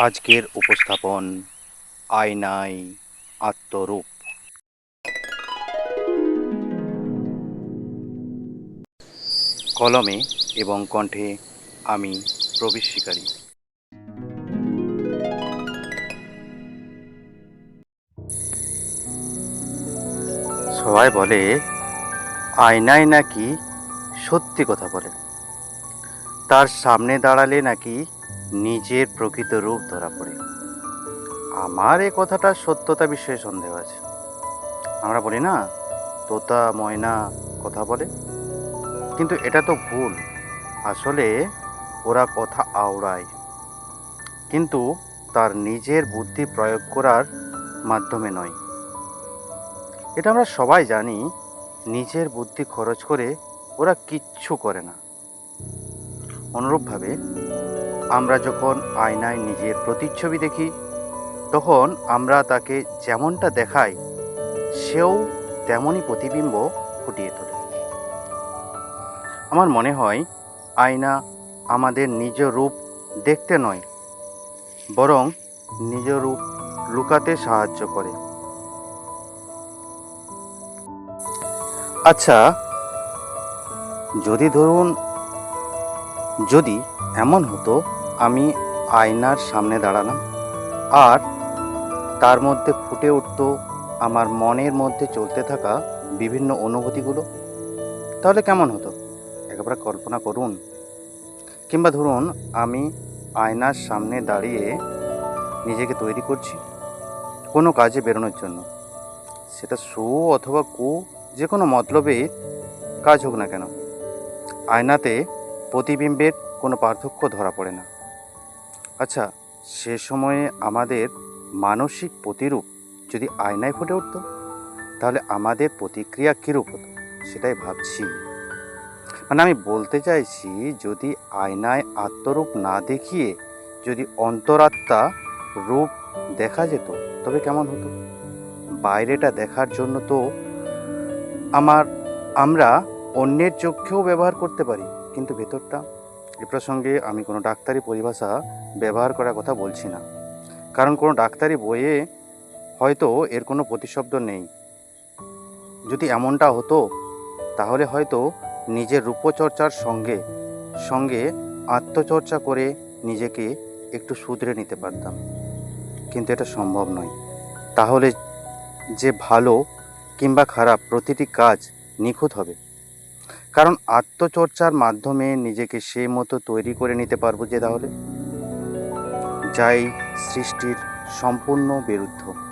আজকের উপস্থাপন আয়নাই আত্মরূপ। কলমে এবং কণ্ঠে আমি প্রবেশ শিকারী। সবাই বলে, আয়নায় নাকি সত্যি কথা বলে। তার সামনে দাঁড়ালে নাকি নিজের প্রকৃত রূপ ধরা পড়ে। আমার এ কথাটার সত্যতা বিষয়ে সন্দেহ আছে। আমরা বলি, না, তোতা, ময়না কথা বলে। কিন্তু এটা তো ভুল। আসলে ওরা কথা আওড়ায়। কিন্তু তার নিজের বুদ্ধি প্রয়োগ করার মাধ্যমে নয়। এটা আমরা সবাই জানি, নিজের বুদ্ধি খরচ করে ওরা কিচ্ছু করে না। অনুরূপভাবে আমরা যখন আয়নায় নিজের প্রতিচ্ছবি দেখি, তখন আমরা তাকে যেমনটা দেখাই, সেও তেমনই প্রতিবিম্ব ফুটিয়ে তোলে। আমার মনে হয়, আয়না আমাদের নিজ রূপ দেখতে নয়, বরং নিজ রূপ লুকাতে সাহায্য করে। আচ্ছা যদি ধরুন, যদি এমন হতো আমি আয়নার সামনে দাঁড়ালাম আর তার মধ্যে ফুটে উঠতো আমার মনের মধ্যে চলতে থাকা বিভিন্ন অনুভূতিগুলো। তাহলে কেমন হতো? একবার কল্পনা করুন। কিংবা ধরুন, আমি আয়নার সামনে দাঁড়িয়ে নিজেকে তৈরি করছি কোনো কাজে বেরোনোর জন্য। সেটা সু অথবা কু যে কোনো মতলবে কাজ হোক না কেন। আয়নাতে প্রতিবিম্বের কোনো পার্থক্য ধরা পড়ে না। আচ্ছা সে সময়ে আমাদের মানসিক প্রতিরূপ যদি আয়নায় ফুটে উঠতো, তাহলে আমাদের প্রতিক্রিয়া কীরূপ হতো? সেটাই ভাবছি। মানে আমি বলতে চাইছি, যদি আয়নায় আত্মরূপ না দেখিয়ে যদি অন্তরাত্মা রূপ দেখা যেত, তবে কেমন হতো? বাইরেটা দেখার জন্য তো আমার, আমরা অন্যের চোখেও ব্যবহার করতে পারি, কিন্তু ভেতরটা এ প্রসঙ্গে আমি কোনো ডাক্তারি পরিভাষা ব্যবহার করার কথা বলছি না। কারণ কোনো ডাক্তারি বইয়ে হয়তো এর কোনো প্রতিশব্দ নেই। যদি এমনটা হতো, তাহলে হয়তো নিজের রূপচর্চার সঙ্গে সঙ্গে আত্মচর্চা করে নিজেকে একটু শুধরে নিতে পারতাম। কিন্তু এটা সম্ভব নয়। তাহলে যে ভালো কিংবা খারাপ প্রতিটি কাজ নিখুঁত হবে। কারণ আত্মচর্চার মাধ্যমে নিজেকে সেই মতো তৈরি করে নিতে পারব যে তাহলে? যাই, সৃষ্টির সম্পূর্ণ বিরুদ্ধ।